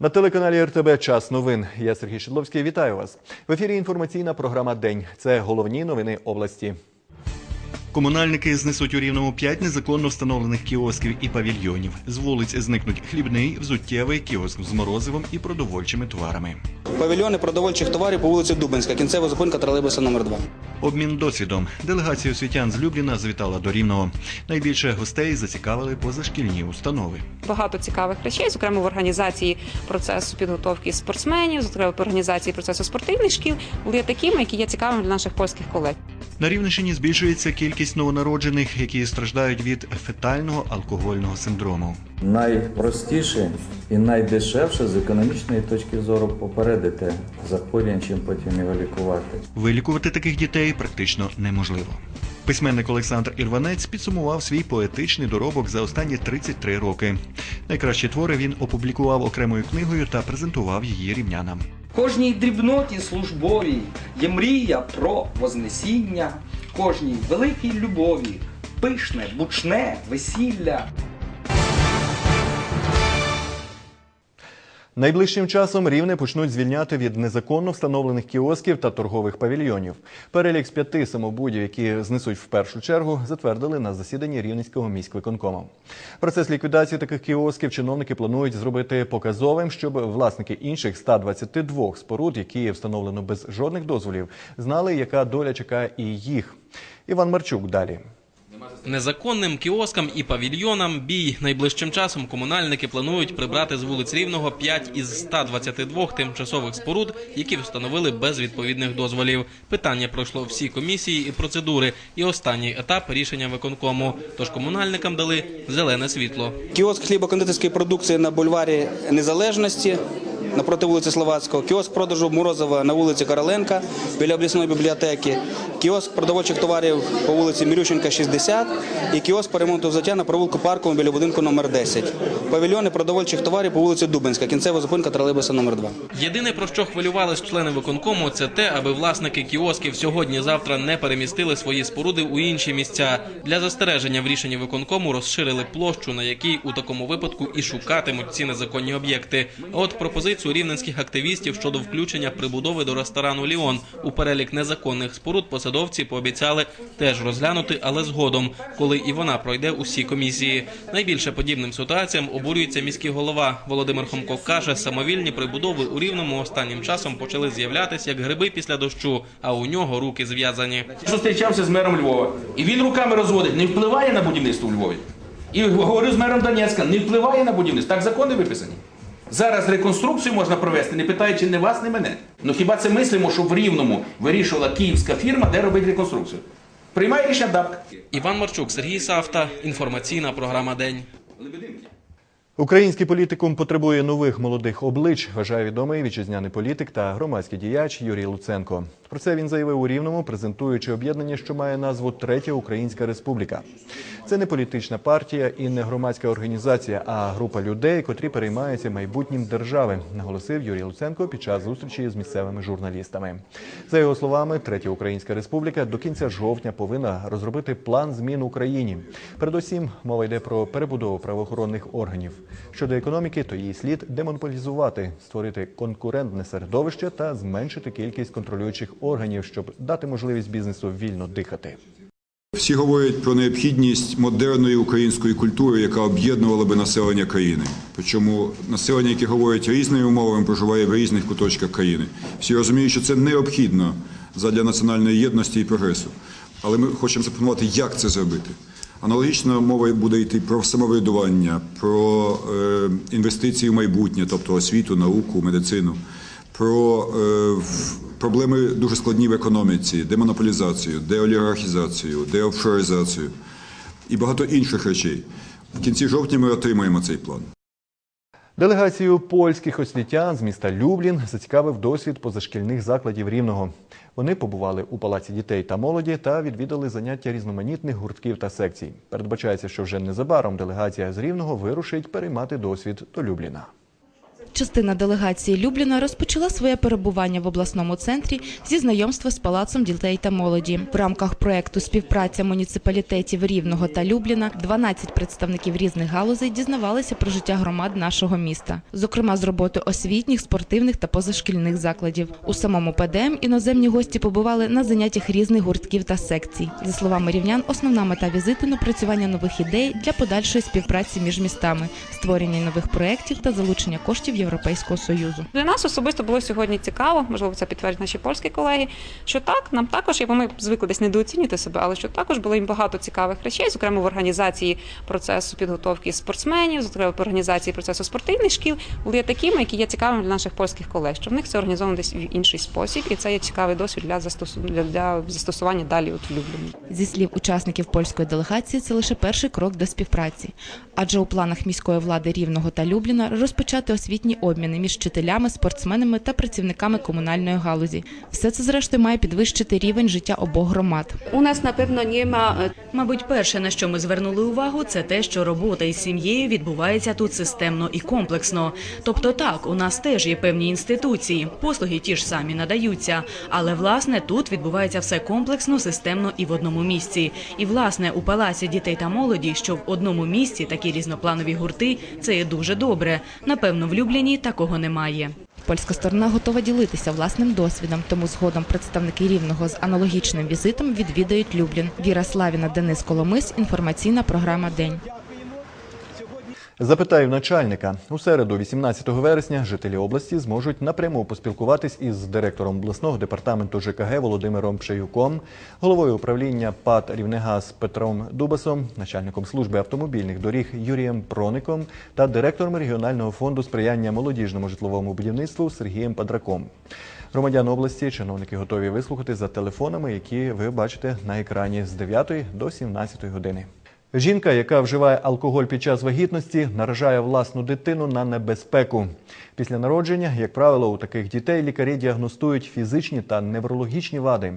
На телеканалі РТБ Час новин. Я Сергій Шедловський. Вітаю вас. В ефірі інформаційна програма День. Це головні новини області. Комунальники знесуть у рівному 5 незаконно встановлених кіосків і павільйонів. З вулиць зникнуть хлібний, взуттєвий, кіоск з морозивом і продовольчими товарами. Павільйони продовольчих товарів по вулиці Дубинська, кінцева зупинка тролейбуса номер 2 Обмін досвідом. Делегація освітян з Любліна завітала до Рівного. Найбільше гостей зацікавили позашкільні установи. багато цікавих речей, зокрема в організації процесу підготовки спортсменів, зокрема в організації процесу спортивних шкіл, були такими, які є цікавими для наших польських колег. На Рівненщині збільшується кількість новонароджених, які страждають від фетального алкогольного синдрому. Найпростіше і найдешевше з економічної точки зору попередити захворювання, чим потім його лікувати. Вилікувати таких дітей практично неможливо. Письменник Олександр Ірванець підсумував свій поетичний доробок за останні 33 роки. Найкращі твори він опублікував окремою книгою та презентував її рівнянам. Кожній дрібноті службовій є мрія про вознесіння, кожній великій любові, пишне, бучне весілля. Найближчим часом рівне почнуть звільняти від незаконно встановлених кіосків та торгових павільйонів. Перелік з п'яти самобудів, які знесуть в першу чергу, затвердили на засіданні Рівненського міськвиконкому. Процес ліквідації таких кіосків чиновники планують зробити показовим, щоб власники інших 122 споруд, які встановлено без жодних дозволів, знали, яка доля чекає і їх. Іван Марчук далі. Незаконним кіоскам і павільйонам бій найближчим часом комунальники планують прибрати з вулиць Рівного 5 із 122 тимчасових споруд, які встановили без відповідних дозволів. Питання пройшло всі комісії і процедури, і останній етап рішення виконкому. Тож комунальникам дали зелене світло. Кіоск хлібокондитерської продукції на бульварі Незалежності. Напроти вулиці Словацького, кіоск продажу Морозова на вулиці Короленка біля обласної бібліотеки, кіоск продовольчих товарів по вулиці Мірющенка, 60 і кіоск по ремонту взуття на провулку Парковому біля будинку номер 10. Павільйони продовольчих товарів по вулиці Дубинська, кінцева зупинка тролейбуса номер 2 Єдине про що хвилювались члени виконкому, це те, аби власники кіосків сьогодні-завтра не перемістили свої споруди у інші місця. Для застереження в рішенні виконкому розширили площу, на якій у такому випадку і шукатимуть ці незаконні об'єкти. От пропозицію рівненських активістів щодо включення прибудови до ресторану Ліон у перелік незаконних споруд посадовці пообіцяли теж розглянути, але згодом, коли і вона пройде усі комісії. Найбільше подібним ситуаціям обурюється міський голова Володимир Хомко. каже, самовільні прибудови у рівному останнім часом почали з'являтися як гриби після дощу, а у нього руки зв'язані. зустрічався з мером Львова, і він руками розводить, не впливає на будівництво у Львові. І говорю з мером Донецька, не впливає на будівництво. Так закони виписані. Зараз реконструкцію можна провести, не питаючи ні вас, ні мене. Ну хіба це мислимо, щоб в Рівному вирішувала київська фірма, де робити реконструкцію? Приймає рішення ДАПК. Іван Марчук, Сергій Савта. Інформаційна програма День. Український політикум потребує нових молодих облич, вважає відомий вітчизняний політик та громадський діяч Юрій Луценко. Про це він заявив у Рівному, презентуючи об'єднання, що має назву Третя Українська Республіка. Це не політична партія і не громадська організація, а група людей, котрі переймаються майбутнім держави, наголосив Юрій Луценко під час зустрічі з місцевими журналістами. За його словами, Третя Українська Республіка до кінця жовтня повинна розробити план змін Україні. Передусім, мова йде про перебудову правоохоронних органів. Щодо економіки, то її слід демонополізувати, створити конкурентне середовище та зменшити кількість контролюючих органів, щоб дати можливість бізнесу вільно дихати. Всі говорять про необхідність модерної української культури, яка об'єднувала би населення країни. Причому населення, яке говорить різними мовами, проживає в різних куточках країни. Всі розуміють, що це необхідно задля національної єдності і прогресу. Але ми хочемо запропонувати, як це зробити. Аналогічно мова буде йти про самоврядування, про е, інвестиції в майбутнє, тобто освіту, науку, медицину, про е, проблеми дуже складні в економіці, демонополізацію, деолігархізацію, деофшоризацію і багато інших речей. В кінці жовтня ми отримаємо цей план. Делегацію польських освітян з міста Люблін зацікавив досвід позашкільних закладів рівного. Вони побували у палаці дітей та молоді та відвідали заняття різноманітних гуртків та секцій. Передбачається, що вже незабаром делегація з рівного вирушить переймати досвід до Любліна. Частина делегації Любліна розпочала своє перебування в обласному центрі зі знайомства з палацом дітей та молоді. В рамках проекту співпраця муніципалітетів Рівного та Любліна 12 представників різних галузей дізнавалися про життя громад нашого міста, зокрема з роботи освітніх, спортивних та позашкільних закладів. У самому ПДМ іноземні гості побували на заняттях різних гуртків та секцій. За словами рівнян, основна мета візиту напрацювання нових ідей для подальшої співпраці між містами, створення нових проєктів та залучення коштів Європейського союзу. Для нас особисто було сьогодні цікаво, можливо, це підтвердять наші польські колеги. Що так, нам також, бо ми звикли десь недооцінювати себе, але що також було їм багато цікавих речей, зокрема в організації процесу підготовки спортсменів, зокрема в організації процесу спортивних шкіл, були такими, які є цікавими для наших польських колег. Що в них це організовано десь в інший спосіб, і це є цікавий досвід для застосу для, для застосування далі от в Любліні. Зі слів учасників польської делегації, це лише перший крок до співпраці. Адже у планах міської влади Рівного та Любліна розпочати освітні обміни між вчителями, спортсменами та працівниками комунальної галузі. Все це зрештою має підвищити рівень життя обох громад. Na pewno nie ma e, Мабуть, перше, на що ми звернули увагу, це те, що робота із сім'єю відбувається тут системно і комплексно. Тобто, так, у нас теж є певні інституції, послуги ті ж самі надаються, але власне тут відбувається все комплексно, системно і в одному місці. І власне у палаці дітей та молоді, що в одному місці такі різнопланові гурти, це є дуже добре. Напевно, в Любліні такого немає. Польська сторона готова ділитися власним досвідом, тому згодом представники рівного з аналогічним візитом відвідають Люблін. Віра Славіна, Денис Коломис. Інформаційна програма День. Запитаю начальника. У середу, 18 вересня, жителі області зможуть напряму поспілкуватись із директором обласного департаменту ЖКГ Володимиром Пшеюком, головою управління ПАТ Рівнегаз Петром Дубасом, начальником служби автомобільних доріг Юрієм Проником та директором регіонального фонду сприяння молодіжному житловому будівництву Сергієм Падраком. Громадян області чиновники готові вислухати за телефонами, які ви бачите на екрані з 9 до 17 години. Жінка, яка вживає алкоголь під час вагітності, наражає власну дитину на небезпеку. Після народження, як правило, у таких дітей лікарі діагностують фізичні та неврологічні вади.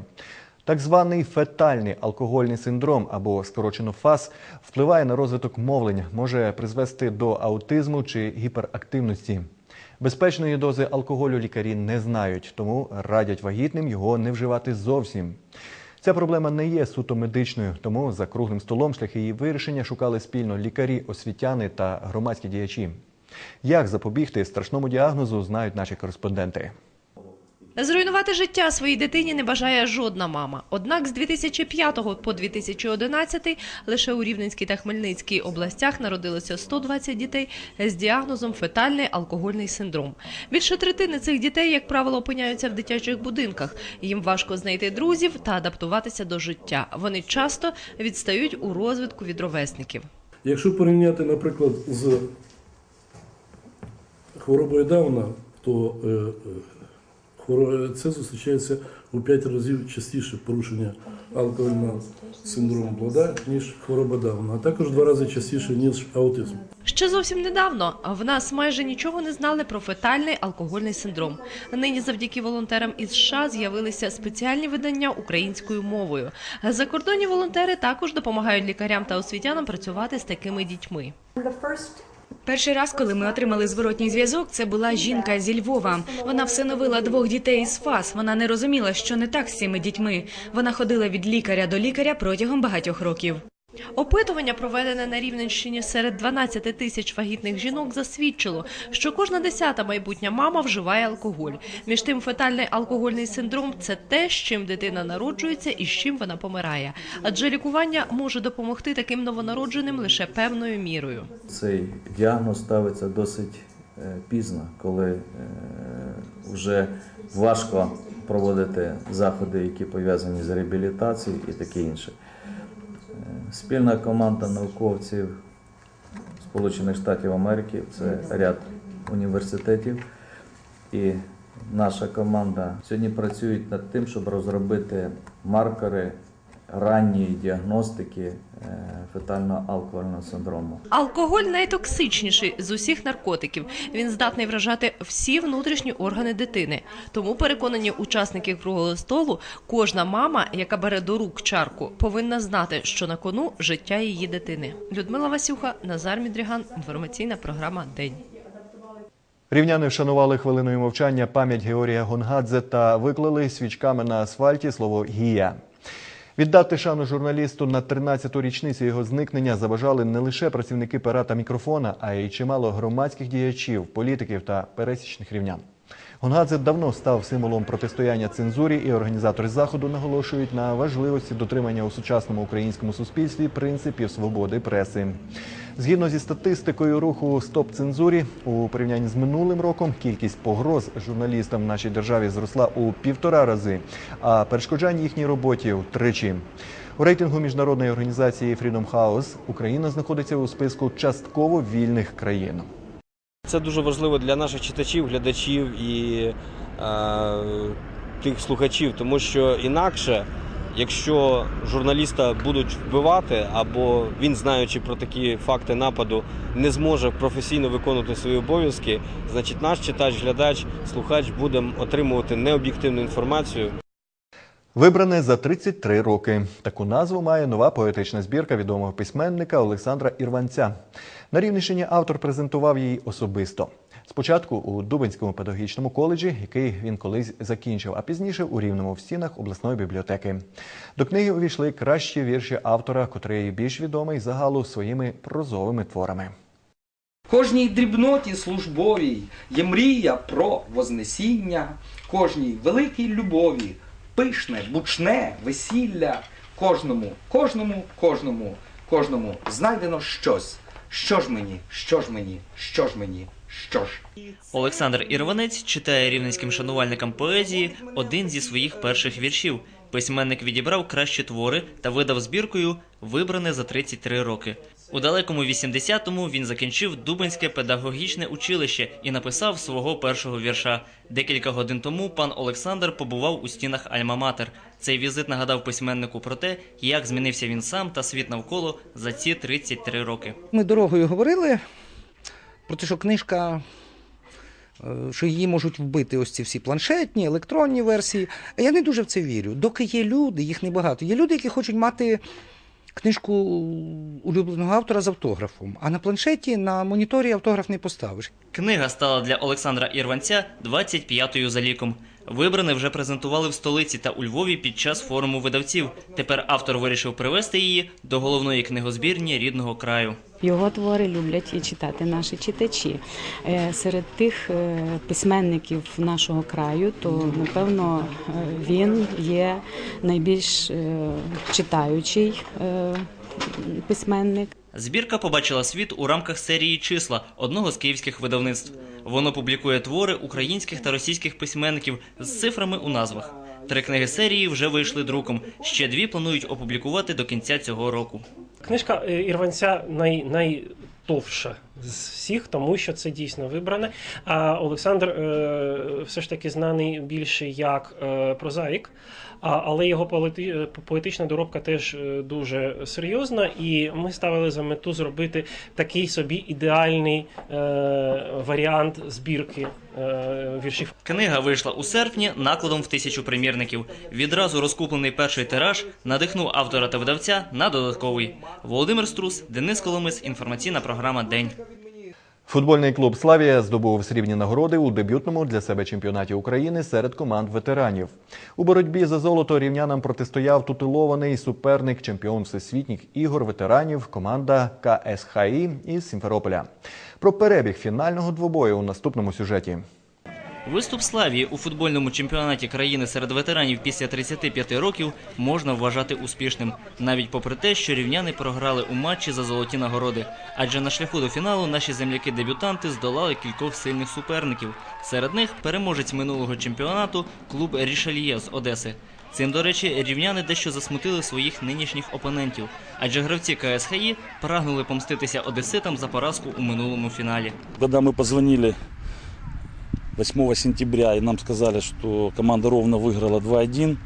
Так званий фетальний алкогольний синдром або скорочено ФАС впливає на розвиток мовлення, може призвести до аутизму чи гіперактивності. Безпечної дози алкоголю лікарі не знають, тому радять вагітним його не вживати зовсім. Ця проблема не є суто медичною, тому за круглим столом шляхи її вирішення шукали спільно лікарі, освітяни та громадські діячі. Як запобігти страшному діагнозу, знають наші кореспонденти. Зруйнувати життя своїй дитині не бажає жодна мама. Однак з 2005 по 2011 лише у Рівненській та Хмельницькій областях народилося 120 дітей з діагнозом фетальний алкогольний синдром. Більше третини цих дітей, як правило, опиняються в дитячих будинках. Їм важко знайти друзів та адаптуватися до життя. Вони часто відстають у розвитку від ровесників. Якщо порівняти, наприклад, з хворобою Дауна, то е, е, це зустрічається у 5 разів частіше порушення алкогольного синдрому плода, ніж хвороба Дауна, а також в два рази частіше, ніж аутизм. Ще зовсім недавно в нас майже нічого не знали про фетальний алкогольний синдром. Нині, завдяки волонтерам із США, з'явилися спеціальні видання українською мовою. Закордонні волонтери також допомагають лікарям та освітянам працювати з такими дітьми. Перший раз, коли ми отримали зворотній зв'язок, це була жінка зі Львова. Вона всиновила двох дітей із ФАС. Вона не розуміла, що не так з цими дітьми. Вона ходила від лікаря до лікаря протягом багатьох років. Опитування, проведене на Рівненщині серед 12 тисяч вагітних жінок, засвідчило, що кожна десята майбутня мама вживає алкоголь. Між тим, фетальний алкогольний синдром це те, з чим дитина народжується і з чим вона помирає. Адже лікування може допомогти таким новонародженим лише певною мірою. Цей діагноз ставиться досить е, пізно, коли е, вже важко проводити заходи, які пов'язані з реабілітацією і таке інше. Спільна команда науковців Сполучених Штатів Америки це ряд університетів. І наша команда сьогодні працює над тим, щоб розробити маркери ранньої діагностики е, фетального алкогольного синдрому. Алкоголь найтоксичніший з усіх наркотиків. Він здатний вражати всі внутрішні органи дитини. Тому переконані учасники круглого столу, кожна мама, яка бере до рук чарку, повинна знати, що на кону життя її дитини. Людмила Васюха, Назар Мідріган. Інформаційна програма День. Рівняни вшанували хвилиною мовчання пам'ять Георгія Гонгадзе та виклали свічками на асфальті слово «Гія». Віддати шану журналісту на 13-ту річницю його зникнення заважали не лише працівники пера та мікрофона, а й чимало громадських діячів, політиків та пересічних рівнян. Гонгадзе давно став символом протистояння цензурі, і організатори заходу наголошують на важливості дотримання у сучасному українському суспільстві принципів свободи преси. Згідно зі статистикою руху Стоп цензурі у порівнянні з минулим роком кількість погроз журналістам в нашій державі зросла у півтора рази, а перешкоджань їхній роботі втричі. У рейтингу міжнародної організації Freedom House Україна знаходиться у списку частково вільних країн. Це дуже важливо для наших читачів, глядачів і е, тих слухачів, тому що інакше, якщо журналіста будуть вбивати, або він, знаючи про такі факти нападу, не зможе професійно виконувати свої обов'язки, значить наш читач, глядач, слухач буде отримувати необ'єктивну інформацію. Вибране за 33 роки. Таку назву має нова поетична збірка відомого письменника Олександра Ірванця. На Рівненщині автор презентував її особисто. Спочатку у Дубинському педагогічному коледжі, який він колись закінчив, а пізніше у Рівному в стінах обласної бібліотеки. До книги увійшли кращі вірші автора, котрий більш відомий загалу своїми прозовими творами. Кожній дрібноті службовій є мрія про вознесіння, кожній великій любові, пишне, бучне весілля, кожному, кожному, кожному, кожному знайдено щось. Що ж мені, що ж мені, що ж мені, що ж. Олександр Ірванець читає рівненським шанувальникам поезії один зі своїх перших віршів. Письменник відібрав кращі твори та видав збіркою Вибране за 33 роки. У далекому 80-му він закінчив Дубинське педагогічне училище і написав свого першого вірша. Декілька годин тому пан Олександр побував у стінах Альма-Матер. Цей візит нагадав письменнику про те, як змінився він сам та світ навколо за ці 33 роки. Ми дорогою говорили про те, що книжка, е, що її можуть вбити ось ці всі планшетні, електронні версії. Я не дуже в це вірю. Доки є люди, їх небагато. Є люди, які хочуть мати книжку улюбленого автора з автографом, а на планшеті, на моніторі автограф не поставиш. Книга стала для Олександра Ірванця 25-ю за ліком. Вибране вже презентували в столиці та у Львові під час форуму видавців. Тепер автор вирішив привести її до головної книгозбірні рідного краю. Його твори люблять і читати наші читачі. Е, Серед тих е, письменників нашого краю, то напевно е, він є найбільш читаючий письменник. Збірка побачила світ у рамках серії числа одного з київських видавництв. Воно публікує твори українських та російських письменників з цифрами у назвах. Три книги серії вже вийшли друком. Ще дві планують опублікувати до кінця цього року. Книжка е, Ірванця най, найтовша з всіх, тому що це дійсно вибране. А Олександр е, все ж таки знаний більше як е, прозаїк, але його полети, е, поетична доробка теж е, дуже серйозна, і ми ставили за мету зробити такий собі ідеальний варіант збірки віршів. Книга вийшла у серпні накладом в тисячу примірників. Відразу розкуплений перший тираж надихнув автора та видавця на додатковий. Володимир Струс, Денис Коломис, інформаційна програма День. Футбольний клуб Славія здобув срібні нагороди у дебютному для себе чемпіонаті України серед команд ветеранів. У боротьбі за золото рівнянам протистояв тутилований суперник чемпіон всесвітніх ігор ветеранів команда КСХІ із Сімферополя. Про перебіг фінального двобою у наступному сюжеті. Виступ Славії у футбольному чемпіонаті країни серед ветеранів після 35 років можна вважати успішним, навіть попри те, що рівняни програли у матчі за золоті нагороди. Адже на шляху до фіналу наші земляки-дебютанти здолали кількох сильних суперників. Серед них переможець минулого чемпіонату клуб Рішельє з Одеси. Цим, до речі, рівняни дещо засмутили своїх нинішніх опонентів, адже гравці КСХІ прагнули помститися одеситам за поразку у минулому фіналі. Когда мы позвонили 8 сентября и нам сказали, что команда ровно выиграла 2-1,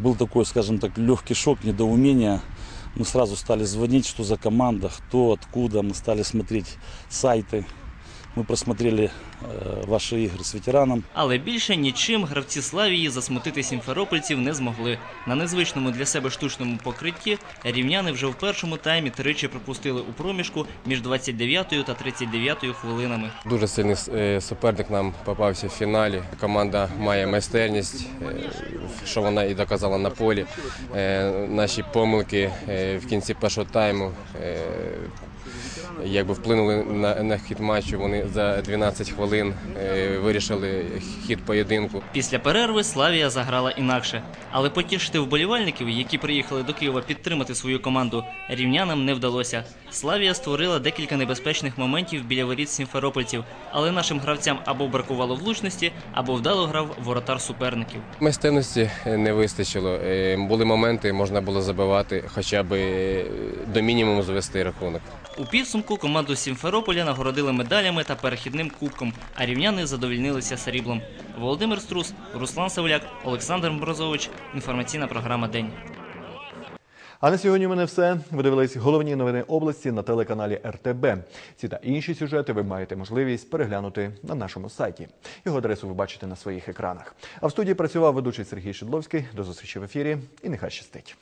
был такой, скажем так, легкий шок, недоумение. Мы сразу стали звонить, что за команда, кто, откуда. Мы стали смотреть сайты. Мы просмотрели э, ваши игры с ветераном. Але більше нічим гравці Славії засмутити сімферопольців не змогли. На незвичному для себе штучному покритті рівняни вже в першому таймі тричі пропустили у проміжку між 29 та 39 хвилинами. Дуже сильний е, суперник нам попався в фіналі. Команда має майстерність, е, що вона і доказала на полі. Е, Наші помилки е, в кінці першого тайму е, якби вплинули на, на хід матчу. Вони за 12 хвилин е, вирішили хід поєдинку. Після перерви Славія заграла інакше. Але потішити вболівальників, які приїхали до Києва підтримати свою команду, рівнянам не вдалося. Славія створила декілька небезпечних моментів біля воріт сімферопольців, але нашим гравцям або бракувало влучності, або вдало грав воротар суперників. Майстерності не вистачило. Е, Були моменти, можна було забивати, хоча б е, до мінімуму звести рахунок. У підсумку команду Сімферополя нагородили медалями та перехідним кубком, а рівняни задовольнилися сріблом. Володимир Струс, Руслан Савляк, Олександр Морозович. Інформаційна програма День. А на сьогодні у мене все. Ви дивились головні новини області на телеканалі РТБ. Ці та інші сюжети ви маєте можливість переглянути на нашому сайті. Його адресу ви бачите на своїх екранах. А в студії працював ведучий Сергій Шедловський. До зустрічі в ефірі і нехай щастить.